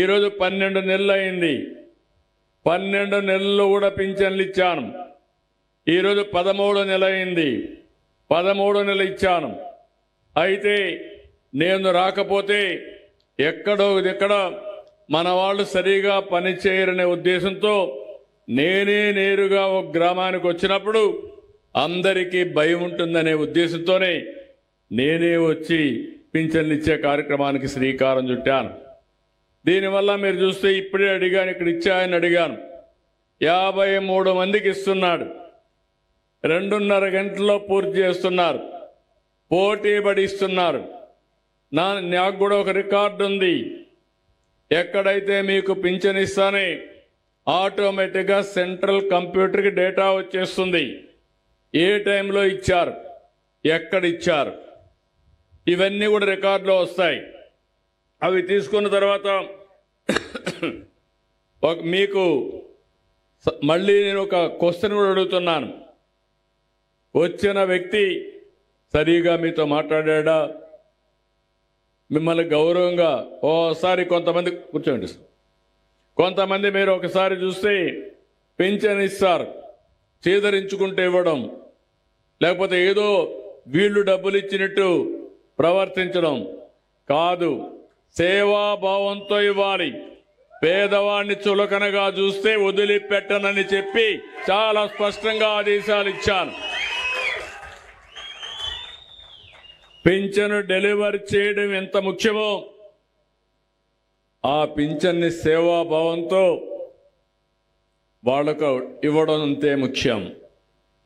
ఈరోజు పన్నెండు నెలలు అయింది పన్నెండు నెలలు కూడా పింఛన్లు ఇచ్చాను. ఈరోజు పదమూడు నెల అయింది పదమూడు నెల ఇచ్చాను. అయితే నేను రాకపోతే ఎక్కడో ఎక్కడ మన వాళ్ళు సరిగా పని చేయరనే ఉద్దేశంతో నేనే నేరుగా ఒక గ్రామానికి వచ్చినప్పుడు అందరికీ భయం ఉంటుందనే ఉద్దేశంతోనే నేనే వచ్చి పింఛన్లు ఇచ్చే కార్యక్రమానికి శ్రీకారం చుట్టాను. దీనివల్ల మీరు చూస్తే ఇప్పుడే అడిగాను ఇక్కడ ఇచ్చాయని అడిగాను. యాభై మూడు మందికి ఇస్తున్నాడు. రెండున్నర గంటల్లో పూర్తి చేస్తున్నారు. పోటీ పడిస్తున్నారు నా నాకు కూడా ఒక రికార్డు ఉంది. ఎక్కడైతే మీకు పింఛన్ ఇస్తానే ఆటోమేటిక్గా సెంట్రల్ కంప్యూటర్కి డేటా వచ్చేస్తుంది. ఏ టైంలో ఇచ్చారు? ఎక్కడ ఇచ్చారు? ఇవన్నీ కూడా రికార్డులో వస్తాయి. అవి తీసుకున్న తర్వాత ఒక మీకు మళ్ళీ నేను ఒక క్వశ్చన్ కూడా అడుగుతున్నాను. వచ్చిన వ్యక్తి సరిగా మీతో మాట్లాడా మిమ్మల్ని గౌరవంగా ఓసారి కొంతమంది కూర్చోండి కొంతమంది మీరు ఒకసారి చూస్తే పెన్షన్ ఇస్తారు చేదరించుకుంటే ఇవ్వడం లేకపోతే ఏదో వీళ్ళు డబ్బులు ఇచ్చినట్టు ప్రవర్తించడం కాదు. సేవాభావంతో ఇవ్వాలి. పేదవాడిని చులకనగా చూస్తే వదిలిపెట్టనని చెప్పి చాలా స్పష్టంగా ఆదేశాలు ఇచ్చాను. పింఛను డెలివరీ చేయడం ఎంత ముఖ్యమో ఆ పింఛన్ని సేవాభావంతో వాళ్ళకు ఇవ్వడం అంతే ముఖ్యం.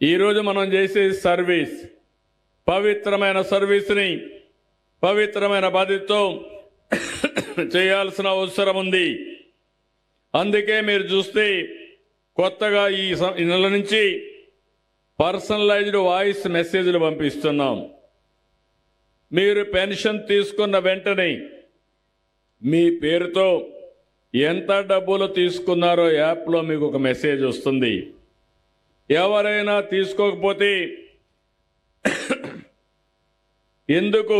ఈరోజు మనం చేసే సర్వీస్ పవిత్రమైన సర్వీస్ని పవిత్రమైన బాధ్యతతో చేయాల్సిన అవసరం ఉంది. అందుకే మీరు చూస్తే కొత్తగా ఈ నెల నుంచి పర్సనలైజ్డ్ వాయిస్ మెసేజ్లు పంపిస్తున్నాం. మీరు పెన్షన్ తీసుకున్న వెంటనే మీ పేరుతో ఎంత డబ్బులు తీసుకున్నారో యాప్లో మీకు ఒక మెసేజ్ వస్తుంది. ఎవరైనా తీసుకోకపోతే ఎందుకు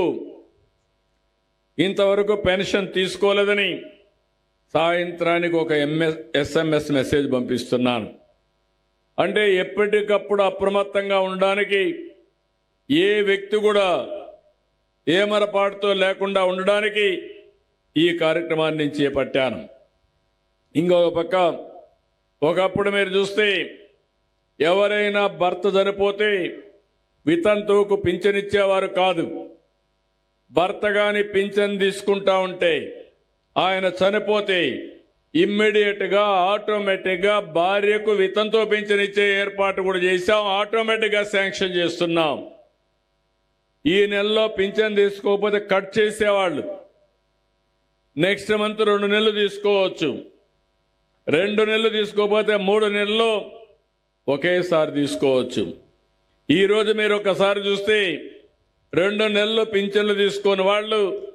ఇంతవరకు పెన్షన్ తీసుకోలేదని సాయంత్రానికి ఒక ఎంఎస్ ఎస్ఎంఎస్ మెసేజ్ పంపిస్తున్నాను. అంటే ఎప్పటికప్పుడు అప్రమత్తంగా ఉండడానికి ఏ వ్యక్తి కూడా ఏమరపాటుతో లేకుండా ఉండడానికి ఈ కార్యక్రమాన్ని నేను చేపట్టాను. ఇంకొక పక్క ఒకప్పుడు మీరు చూస్తే ఎవరైనా భర్త చనిపోతే వితంతువుకు పింఛనిచ్చేవారు కాదు. భర్త గాని పింఛన్ తీసుకుంటా ఉంటే ఆయన చనిపోతే ఇమ్మీడియట్గా ఆటోమేటిక్గా భార్యకు వితంతో పింఛన్ ఇచ్చే ఏర్పాటు కూడా చేశాం ఆటోమేటిక్గా శాంక్షన్ చేస్తున్నాం. ఈ నెలలో పింఛన్ తీసుకోకపోతే కట్ చేసేవాళ్ళు. నెక్స్ట్ మంత్ రెండు నెలలు తీసుకోవచ్చు. రెండు నెలలు తీసుకోకపోతే మూడు నెలలు ఒకేసారి తీసుకోవచ్చు. ఈరోజు మీరు ఒకసారి చూస్తే రెండు నెలలు పింఛన్లు తీసుకుని వాళ్ళు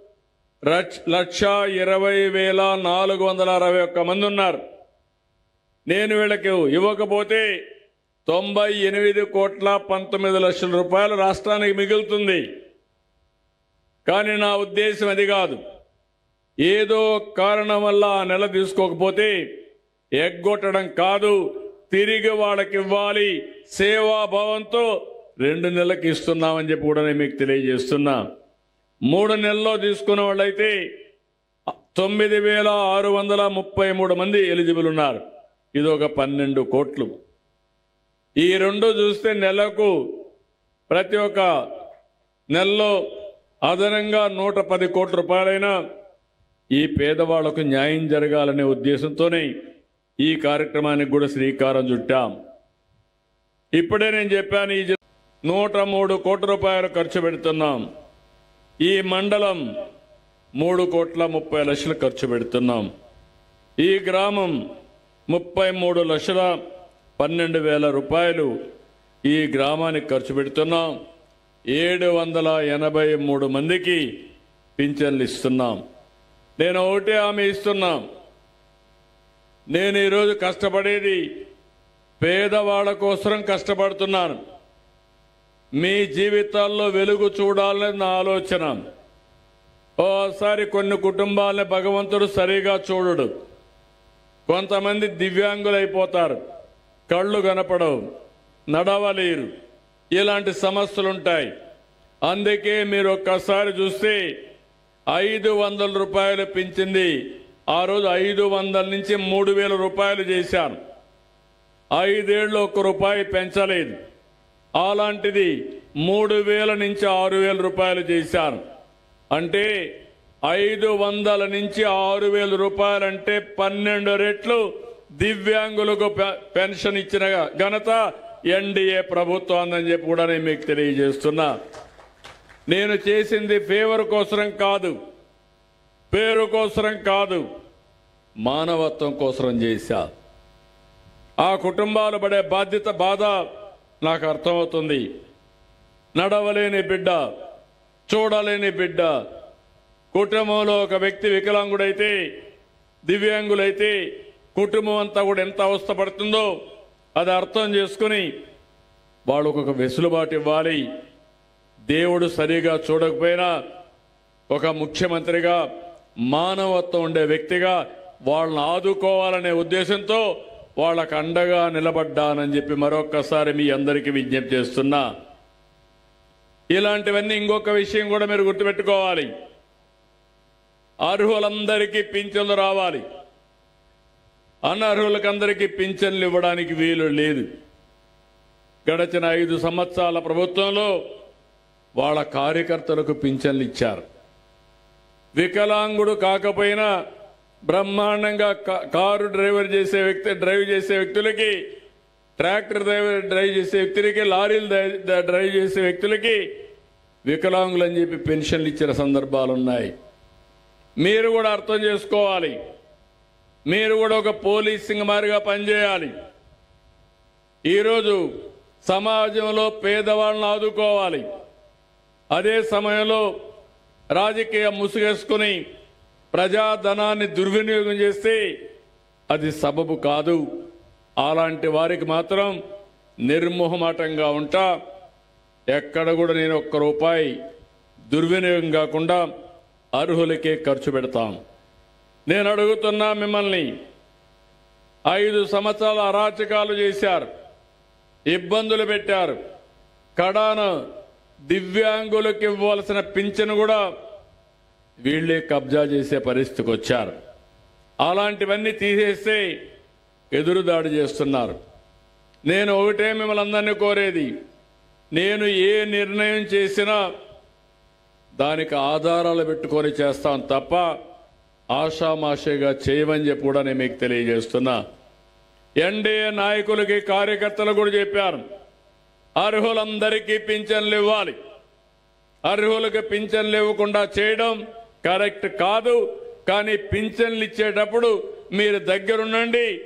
లక్ష ఇరవై వేల నాలుగు వందల అరవై ఒక్క మంది ఉన్నారు. నేను వీళ్ళకి ఇవ్వకపోతే తొంభై ఎనిమిది కోట్ల పంతొమ్మిది లక్షల రూపాయలు రాష్ట్రానికి మిగులుతుంది. కానీ నా ఉద్దేశం అది కాదు. ఏదో కారణం వల్ల ఆ నెల తీసుకోకపోతే ఎగ్గొట్టడం కాదు. తిరిగి వాళ్ళకి ఇవ్వాలి. సేవాభావంతో రెండు నెలలకు ఇస్తున్నామని చెప్పి కూడా నేను మీకు తెలియజేస్తున్నా. మూడు నెలల్లో తీసుకున్న వాళ్ళైతే తొమ్మిది వేల ఆరు వందల ముప్పై మూడు మంది ఎలిజిబుల్ ఉన్నారు. ఇది ఒక పన్నెండు కోట్లు. ఈ రెండు చూస్తే నెలకు ప్రతి ఒక్క నెలలో అదనంగా నూట పది కోట్ల రూపాయలైనా ఈ పేదవాళ్ళకు న్యాయం జరగాలనే ఉద్దేశంతోనే ఈ కార్యక్రమానికి కూడా శ్రీకారం చుట్టాం. ఇప్పుడే నేను చెప్పాను ఈ నూట మూడు కోట్ల రూపాయలు ఖర్చు పెడుతున్నాం. ఈ మండలం మూడు కోట్ల ముప్పై లక్షలు ఖర్చు పెడుతున్నాం. ఈ గ్రామం ముప్పై మూడు లక్షల పన్నెండు వేల రూపాయలు ఈ గ్రామానికి ఖర్చు పెడుతున్నాం. ఏడు వందల ఎనభై మూడు మందికి పింఛన్లు ఇస్తున్నాం. నేను ఒకటే ఆమె ఇస్తున్నాం. నేను ఈరోజు కష్టపడేది పేదవాళ్ళ కోసం కష్టపడుతున్నాను. మీ జీవితాల్లో వెలుగు చూడాలని నా ఆలోచన. ఓసారి కొన్ని కుటుంబాలని భగవంతుడు సరిగా చూడడు. కొంతమంది దివ్యాంగులైపోతారు. కళ్ళు కనపడవు. నడవలేరు. ఇలాంటి సమస్యలుంటాయి. అందుకే మీరు ఒక్కసారి చూస్తే ఐదు వందల రూపాయలు పెంచింది. ఆ రోజు ఐదు వందల నుంచి మూడు వేల రూపాయలు చేశాను. ఐదేళ్ళు ఒక్క రూపాయి పెంచలేదు. అలాంటిది మూడు వేల నుంచి ఆరు వేల రూపాయలు చేశారు. అంటే ఐదు వందల నుంచి ఆరు వేల రూపాయలంటే పన్నెండు రెట్లు దివ్యాంగులకు పె- పెన్షన్ ఇచ్చిన ఘనత ఎన్డీఏ ప్రభుత్వం అని చెప్పి కూడా నేను మీకు తెలియజేస్తున్నా. నేను చేసింది ఫేవర్ కోసరం కాదు. పేరు కోసరం కాదు. మానవత్వం కోసరం చేశా. ఆ కుటుంబాలు పడే బాధ్యత బాధ నాకు అర్థమవుతుంది. నడవలేని బిడ్డ చూడలేని బిడ్డ కుటుంబంలో ఒక వ్యక్తి వికలాంగుడైతే దివ్యాంగులైతే కుటుంబం అంతా కూడా ఎంత అవస్థపడుతుందో అది అర్థం చేసుకుని వాళ్ళకు ఒక వెసులుబాటు ఇవ్వాలి. దేవుడు సరిగా చూడకపోయినా ఒక ముఖ్యమంత్రిగా మానవత్వం ఉండే వ్యక్తిగా వాళ్ళని ఆదుకోవాలనే ఉద్దేశంతో వాళ్ళకు అండగా నిలబడ్డానని చెప్పి మరొక్కసారి మీ అందరికీ విజ్ఞప్తి చేస్తున్నా. ఇలాంటివన్నీ ఇంకొక విషయం కూడా మీరు గుర్తుపెట్టుకోవాలి. అర్హులందరికీ పింఛన్లు రావాలి. అనర్హులకందరికీ పింఛన్లు ఇవ్వడానికి వీలు లేదు. గడచిన ఐదు సంవత్సరాల ప్రభుత్వంలో వాళ్ళ కార్యకర్తలకు పింఛన్లు ఇచ్చారు. వికలాంగుడు కాకపోయినా బ్రహ్మాండంగా కారు డ్రైవర్ చేసే వ్యక్తి డ్రైవ్ చేసే వ్యక్తులకి ట్రాక్టర్ డ్రైవర్ డ్రైవ్ చేసే వ్యక్తులకి లారీలు డ్రైవ్ చేసే వ్యక్తులకి వికలాంగులు అని చెప్పి పెన్షన్లు ఇచ్చిన సందర్భాలు ఉన్నాయి. మీరు కూడా అర్థం చేసుకోవాలి. మీరు కూడా ఒక పోలీసింగ్ మారిగా పనిచేయాలి. ఈరోజు సమాజంలో పేదవాళ్ళని ఆదుకోవాలి. అదే సమయంలో రాజకీయ ముసుగేసుకుని ప్రజాధనాన్ని దుర్వినియోగం చేస్తే అది సబబు కాదు. అలాంటి వారికి మాత్రం నిర్మోహమాటంగా ఉంటా. ఎక్కడ కూడా నేను ఒక్క రూపాయి దుర్వినియోగం కాకుండా అర్హులకే ఖర్చు పెడతాం. నేను అడుగుతున్నా మిమ్మల్ని ఐదు సంవత్సరాల అరాచకాలు చేశారు ఇబ్బందులు పెట్టారు. కడాన దివ్యాంగులకు ఇవ్వాల్సిన పింఛను కూడా వీళ్ళే కబ్జా చేసే పరిస్థితికి వచ్చారు. అలాంటివన్నీ తీసేస్తే ఎదురుదాడి చేస్తున్నారు. నేను ఒకటే మిమ్మల్ని అందరినీ కోరేది నేను ఏ నిర్ణయం చేసినా దానికి ఆధారాలు పెట్టుకొని చేస్తాం తప్ప ఆషామాషిగా చేయమని చెప్పి కూడా నేను మీకు తెలియజేస్తున్నా. ఎన్డీఏ నాయకులకి కార్యకర్తలు కూడా చెప్పారు అర్హులందరికీ పింఛన్లు ఇవ్వాలి. అర్హులకు పింఛన్లు ఇవ్వకుండా చేయడం కరెక్ట్ కాదు. కానీ పింఛన్లు ఇచ్చేటప్పుడు మీరు దగ్గరుండండి.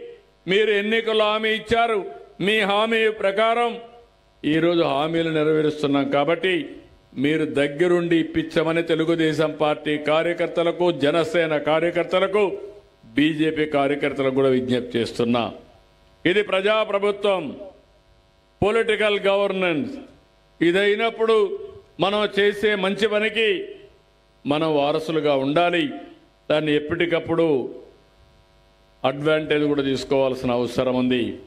మీరు ఎన్నికలు హామీ ఇచ్చారు. మీ హామీ ప్రకారం ఈరోజు హామీలు నెరవేరుస్తున్నాం కాబట్టి మీరు దగ్గరుండి ఇప్పించమని తెలుగుదేశం పార్టీ కార్యకర్తలకు జనసేన కార్యకర్తలకు బీజేపీ కార్యకర్తలకు కూడా విజ్ఞప్తి చేస్తున్నా. ఇది ప్రజాప్రభుత్వం పొలిటికల్ గవర్నెన్స్. ఇదైనప్పుడు మనం చేసే మంచి పనికి మనం వారసులుగా ఉండాలి. దాన్ని ఎప్పటికప్పుడు అడ్వాంటేజ్ కూడా తీసుకోవాల్సిన అవసరం ఉంది.